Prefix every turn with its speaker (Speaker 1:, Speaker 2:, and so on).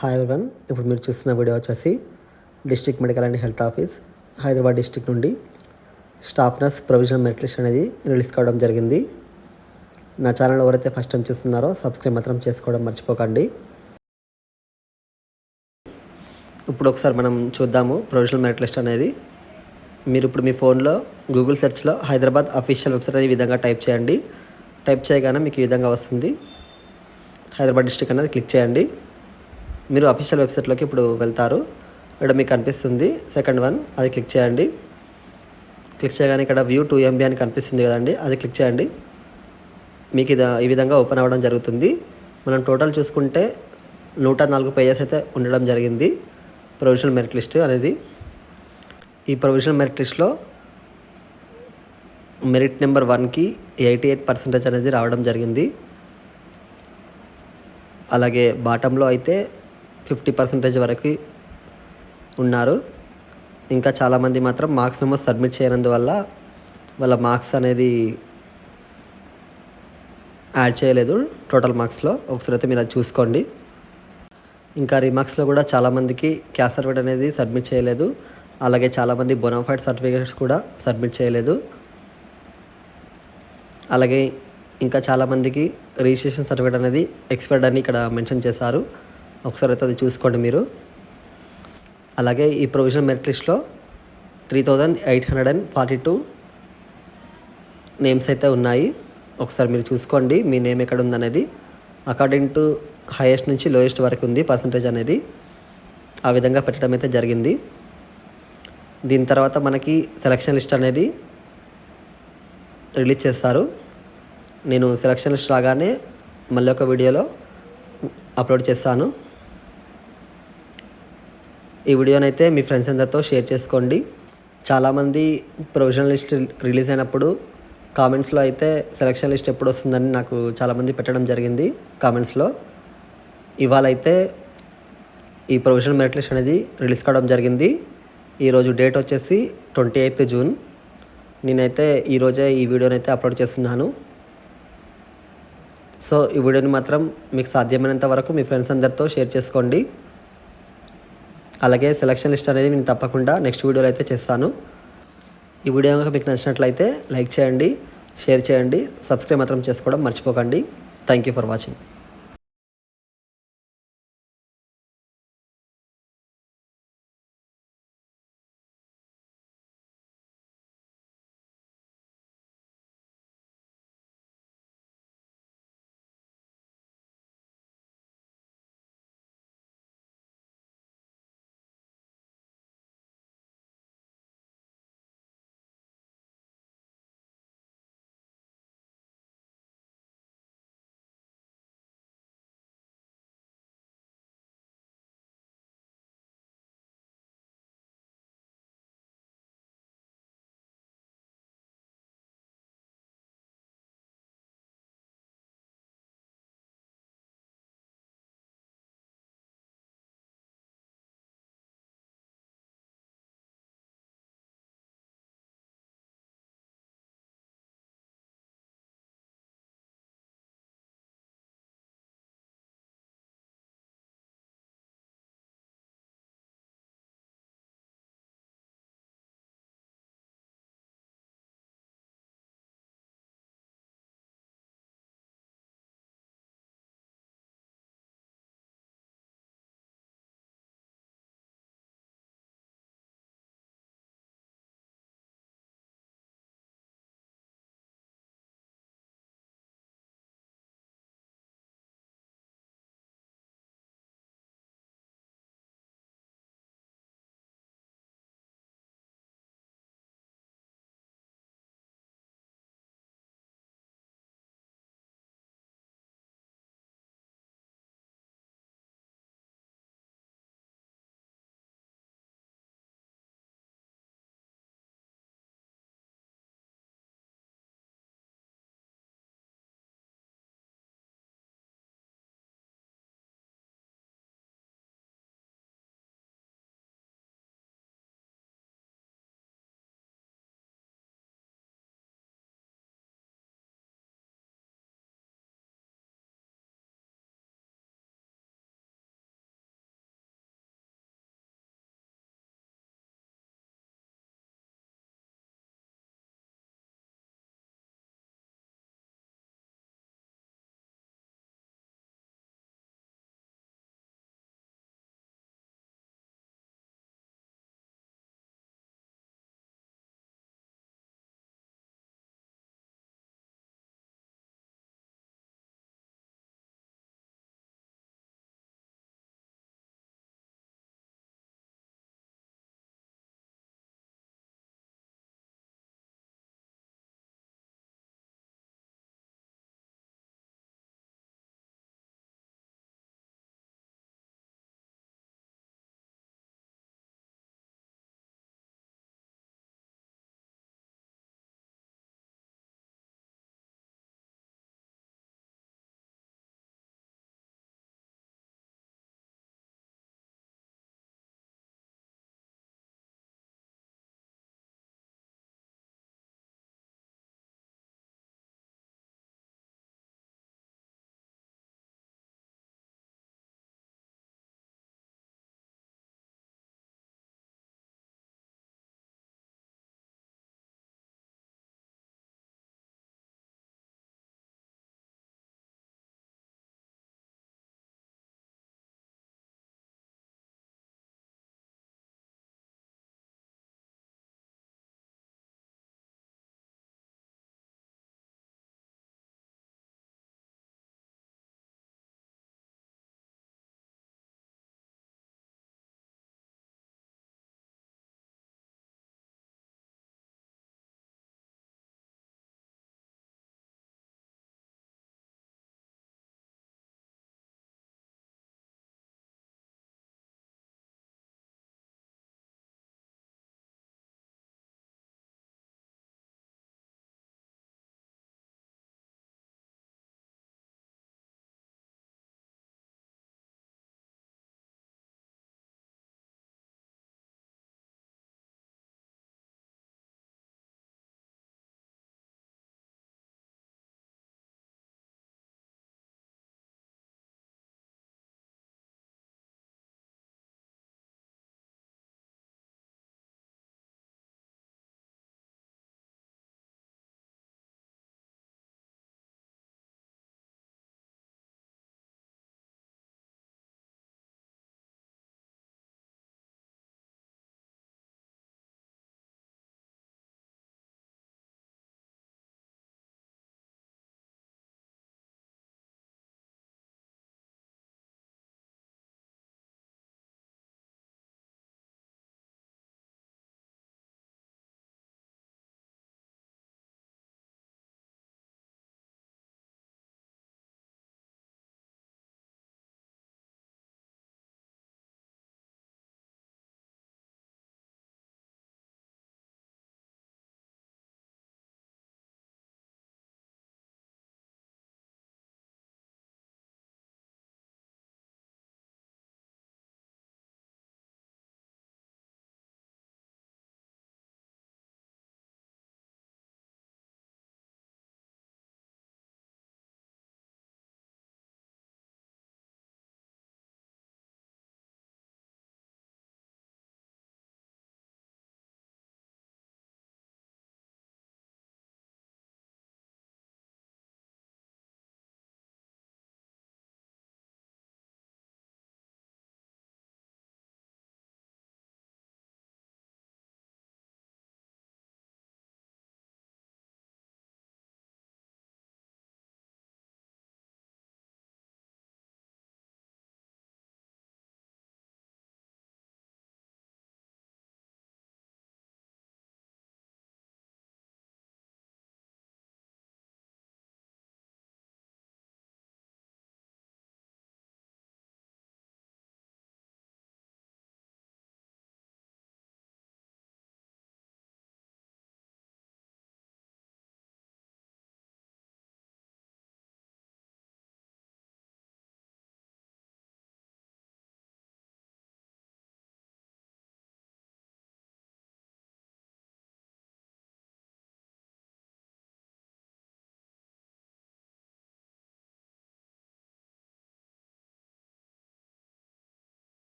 Speaker 1: Hi everyone ఇప్పుడు మీరు చూస్తున్న వీడియో వచ్చేసి district medical and health office Hyderabad district నుండి staff nurse provisional merit list అనేది రిలీజ్ కావడం జరిగింది. నా ఛానల్ ఎవరైతే ఫస్ట్ టైం చూస్తున్నారో సబ్స్క్రైబ్ మాత్రం చేసుకోవడం మర్చిపోకండి. ఇప్పుడు ఒకసారి మనం చూద్దాము ప్రొవిజనల్ మెరిట్ లిస్ట్ అనేది. మీరు ఇప్పుడు మీ ఫోన్లో గూగుల్ సెర్చ్లో హైదరాబాద్ అఫీషియల్ వెబ్సైట్ అనే విధంగా టైప్ చేయండి. టైప్ చేయగానే మీకు ఈ విధంగా వస్తుంది. హైదరాబాద్ డిస్టిక్ అనేది క్లిక్ చేయండి. మీరు అఫీషియల్ వెబ్సైట్లోకి ఇప్పుడు వెళ్తారు. ఇక్కడ మీకు కనిపిస్తుంది సెకండ్ వన్ అది క్లిక్ చేయండి. క్లిక్ చేయగానే ఇక్కడ వ్యూ టూ ఎంబీ అని కనిపిస్తుంది కదండి అది క్లిక్ చేయండి. మీకు ఇది ఈ విధంగా ఓపెన్ అవ్వడం జరుగుతుంది. మనం టోటల్ చూసుకుంటే నూట నాలుగు పేజెస్ అయితే ఉండడం జరిగింది. ప్రొవిజనల్ మెరిట్ లిస్ట్ అనేది. ఈ ప్రొవిజనల్ మెరిట్ లిస్ట్లో మెరిట్ నెంబర్ వన్కి ఎయిటీ ఎయిట్ పర్సెంటేజ్ అనేది రావడం జరిగింది. అలాగే బాటంలో అయితే ఫిఫ్టీ పర్సెంటేజ్ వరకు ఉన్నారు. ఇంకా చాలామంది మాత్రం మార్క్స్ మేము సబ్మిట్ చేయనందువల్ల వాళ్ళ మార్క్స్ అనేది యాడ్ చేయలేదు టోటల్ మార్క్స్లో. ఒకసారి అయితే మీరు అది చూసుకోండి. ఇంకా రిమార్క్స్లో కూడా చాలామందికి క్యాస్ట్ సర్టిఫికేట్ అనేది సబ్మిట్ చేయలేదు. అలాగే చాలామంది బొనాఫైడ్ సర్టిఫికేట్స్ కూడా సబ్మిట్ చేయలేదు. అలాగే ఇంకా చాలామందికి రిజిస్ట్రేషన్ సర్టిఫికేట్ అనేది ఎక్స్పైర్డ్ అని ఇక్కడ మెన్షన్ చేశారు. ఒకసారి అయితే అది చూసుకోండి మీరు. అలాగే ఈ ప్రొవిజనల్ మెరిట్ లిస్ట్లో three thousand eight hundred and forty two names అయితే ఉన్నాయి. ఒకసారి మీరు చూసుకోండి మీ నేమ్ ఎక్కడ ఉందనేది అకార్డింగ్ టు హైయెస్ట్ నుంచి లోయెస్ట్ వరకు ఉంది పర్సంటేజ్ అనేది. ఆ విధంగా పెట్టడం అయితే జరిగింది. దీని తర్వాత మనకి సెలక్షన్ లిస్ట్ అనేది రిలీజ్ చేస్తారు. నేను సెలక్షన్ లిస్ట్ రాగానే మళ్ళీ ఒక వీడియోలో అప్లోడ్ చేస్తాను. ఈ వీడియోనైతే మీ ఫ్రెండ్స్ అందరితో షేర్ చేసుకోండి. చాలామంది ప్రొవిజనల్ లిస్ట్ రిలీజ్ అయినప్పుడు కామెంట్స్లో అయితే సెలక్షన్ లిస్ట్ ఎప్పుడు వస్తుందని నాకు చాలామంది పెట్టడం జరిగింది కామెంట్స్లో. ఇవాళ అయితే ఈ ప్రొవిజనల్ మెరిట్ లిస్ట్ అనేది రిలీజ్ కావడం జరిగింది. ఈరోజు డేట్ వచ్చేసి ట్వంటీ ఎయిత్ జూన్. నేనైతే ఈరోజే ఈ వీడియోని అయితే అప్లోడ్ చేస్తున్నాను. సో ఈ వీడియోని మాత్రం మీకు సాధ్యమైనంత వరకు మీ ఫ్రెండ్స్ అందరితో షేర్ చేసుకోండి. అలాగే సెలక్షన్ లిస్ట్ అనేది నేను తప్పకుండా నెక్స్ట్ వీడియోలో అయితే చేస్తాను. ఈ వీడియో కనుక మీకు నచ్చినట్లయితే లైక్ చేయండి షేర్ చేయండి సబ్స్క్రైబ్ మాత్రం చేసుకోవడం మర్చిపోకండి. Thank you for watching